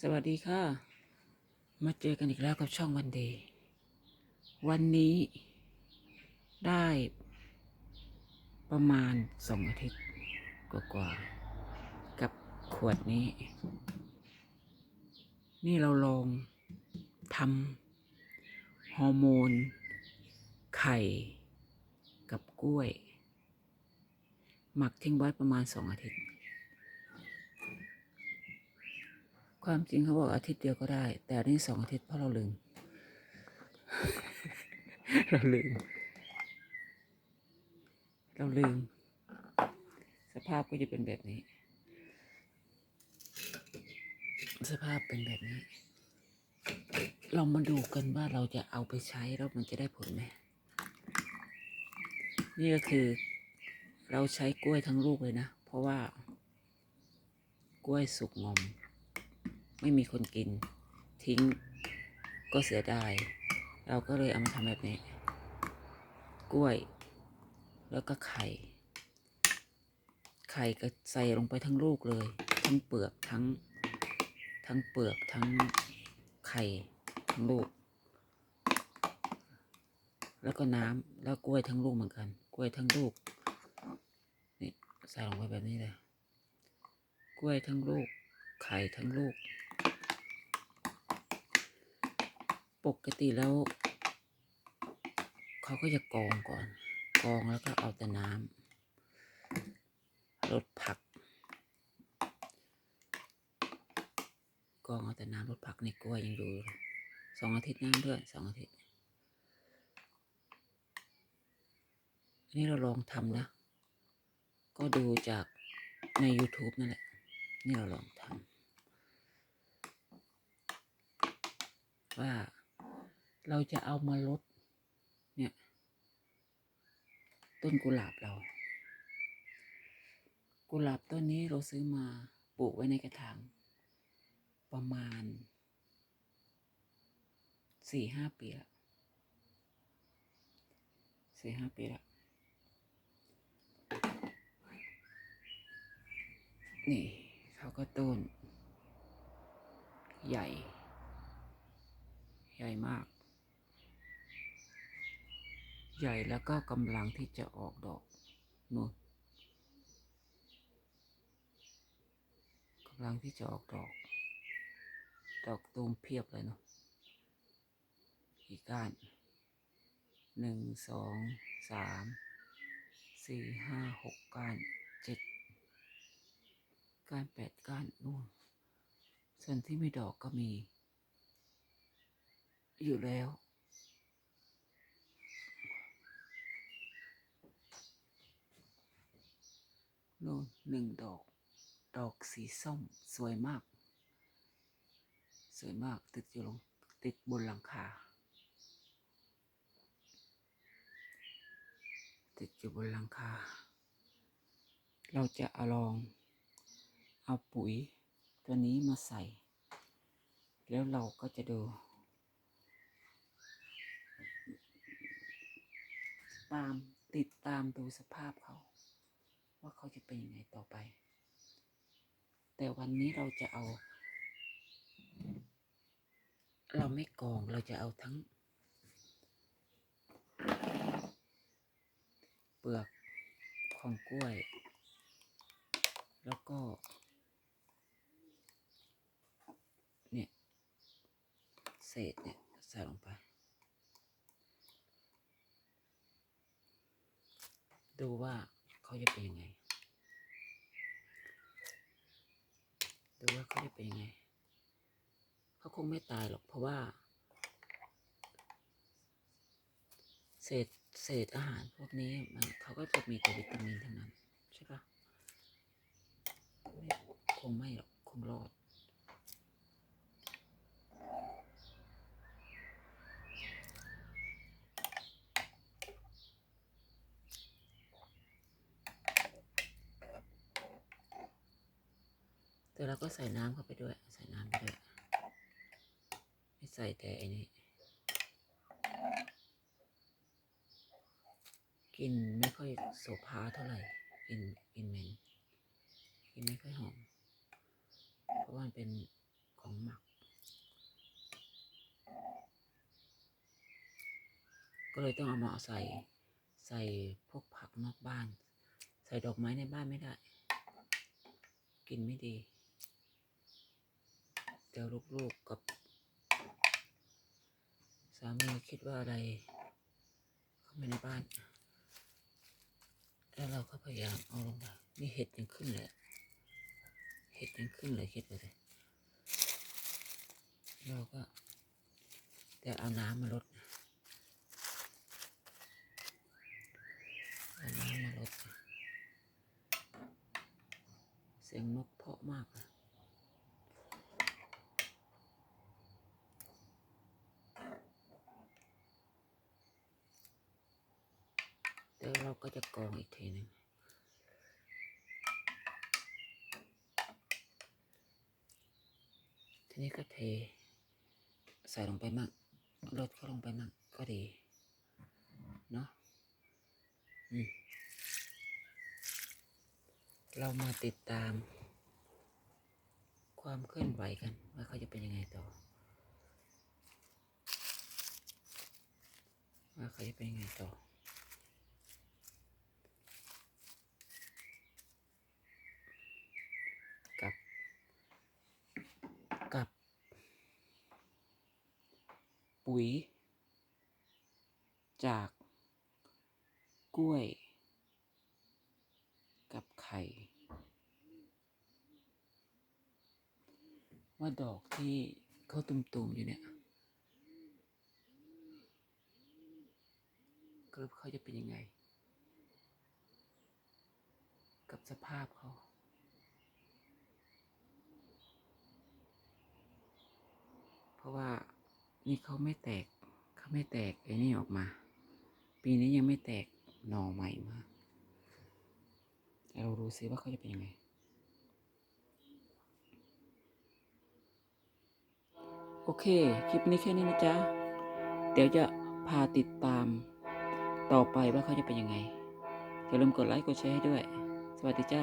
สวัสดีค่ะ มาเจอกันอีกแล้วกับช่องวันเดย์วันนี้ได้ประมาณสองอาทิตย์กว่าๆกับขวดนี้ นี่เราลองทำฮอร์โมน ไข่กับกล้วย หมักทิ้งไว้ประมาณสองอาทิตย์ ความจริงเขาบอกอาทิตย์เดียวก็ได้ แต่อันนี่สองอาทิตย์เพราะเราลืม เราลืม เราลืม สภาพก็จะเป็นแบบนี้ สภาพเป็นแบบนี้ เรามาดูกันว่าเราจะเอาไปใช้แล้วมันจะได้ผลไหมนี่ก็คือเราใช้กล้วยทั้งลูกเลยนะ เพราะว่ากล้วยสุกงอม ไม่มีคนกิน ทิ้งก็เสียดาย เราก็เลยเอามาทำแบบนี้ กล้วย แล้วก็ไข่ ไข่ก็ใส่ลงไปทั้งลูกเลย ทั้งเปลือกทั้ง ทั้งเปลือกทั้งไข่ทั้งลูก แล้วก็น้ำแล้วกล้วยทั้งลูกเหมือนกัน กล้วยทั้งลูกนี่ใส่ลงไปแบบนี้เลย กล้วยทั้งลูก ไข่ทั้งลูก ปกติแล้ว เขาก็จะกรองก่อนกรองแล้วก็เอาแต่น้ำลดผักกรองเอาแต่น้ำลดผักในกล้วยยังอยู่เลยสองอาทิตย์นั่งเพื่อนสองอาทิตย์นนี้เราลองทำนะ ก็ดูจากใน YouTube นั่นแหละ นี่เราลองทำว่า เราจะเอามาลดเนี่ย ต้นกุหลาบเรา กุหลาบต้นนี้เราซื้อมาปลูกไว้ในกระถางประมาณสี่ห้าปีละสี่ห้าปีละนี่เขาก็ต้น ใหญ่ ใหญ่มาก ใหญ่แล้วก็กำลังที่จะออกดอกนู่นกำลังที่จะออกดอก ดอกตูมเพียบเลยเนาะกี่ก้านหนึ่งสองสามสี่ห้าหกก้านเจ็ดก้านแปดก้านนู่นส่วนที่ไม่ดอกก็มี อยู่แล้ว นู่นหนึ่งดอก ดอกสีส้ม สวยมาก สวยมากติดอยู่ลงติดบนหลังคา ติดอยู่บนหลังคา เราจะเอาลอง เอาปุ๋ยตัวนี้มาใส่ แล้วเราก็จะดูตามติดตามดูสภาพเขา ว่าเขาจะเป็นยังไงต่อไป แต่วันนี้เราจะเอา เราไม่กองเราจะเอาทั้ง เปลือกของกล้วย แล้วก็ เนี่ย เศษเนี่ยใส่ลงไปดูว่าเขาจะเป็นยังไง ดูว่าเขาจะเป็นยังไงเขาคงไม่ตายหรอกเพราะว่า เศษเศษอาหารพวกนี้มันเขาก็จะมีแต่วิตามินทั้งนั้น ใช่ปะคงไม่หรอก คงรอด แต่เราก็ใส่น้ำเข้าไปด้วย ใส่น้ำไปด้วยไม่ใส่แต่อันนี้กลินไม่ค่อยโสภาเท่าไหร่กลินกลินเหม็นกลินไม่ค่อยหอม เพราะว่ามันเป็นของหมัก ก็เลยต้องเอามาใส่ใส่พวกผักนอกบ้าน ใส่ดอกไม้ในบ้านไม่ได้ กินไม่ดี เดี๋ยวลูกๆกับ สามีคิดว่าอะไร เข้ามาในบ้าน แล้วเราก็พยายามเอาลงไปนี่เห็ดยังขึ้นเลยเห็ดยังขึ้นเลยคิดดูสิเราก็จะเอาน้ำมาลดเอาน้ำมาลดเสียงนกเพาะมากเลย เดี๋ยวเราก็จะกรองอีกทีหนึ่งทีนี้ก็เทใส่ลงไปมั่งลดเขาลงไปมั่งก็ดี เนาะอืมเรามาติดตาม ความเคลื่อนไหวกัน ว่าเขาจะเป็นยังไงต่อ ว่าเขาจะเป็นยังไงต่อ กับ กับ ปุ๋ย จากกล้วย กับไข่ ว่าดอกที่เขาตุ่มๆอยู่เนี่ยกรุ๊ปเขาจะเป็นยังไง กับสภาพเขาเพราะว่า นี่เขาไม่แตกเขาไม่แตกไอ้นี่ออกมา ปีนี้ยังไม่แตกหน่อใหม่มาเราดูซิว่าเขาจะเป็นยังไงโอเค คลิปนี้แค่นี้นะจ๊ะ เดี๋ยวจะพาติดตามต่อไปว่าเขาจะเป็นยังไงอย่าลืมกดไลค์กดแชร์ให้ด้วย สวัสดีจ้า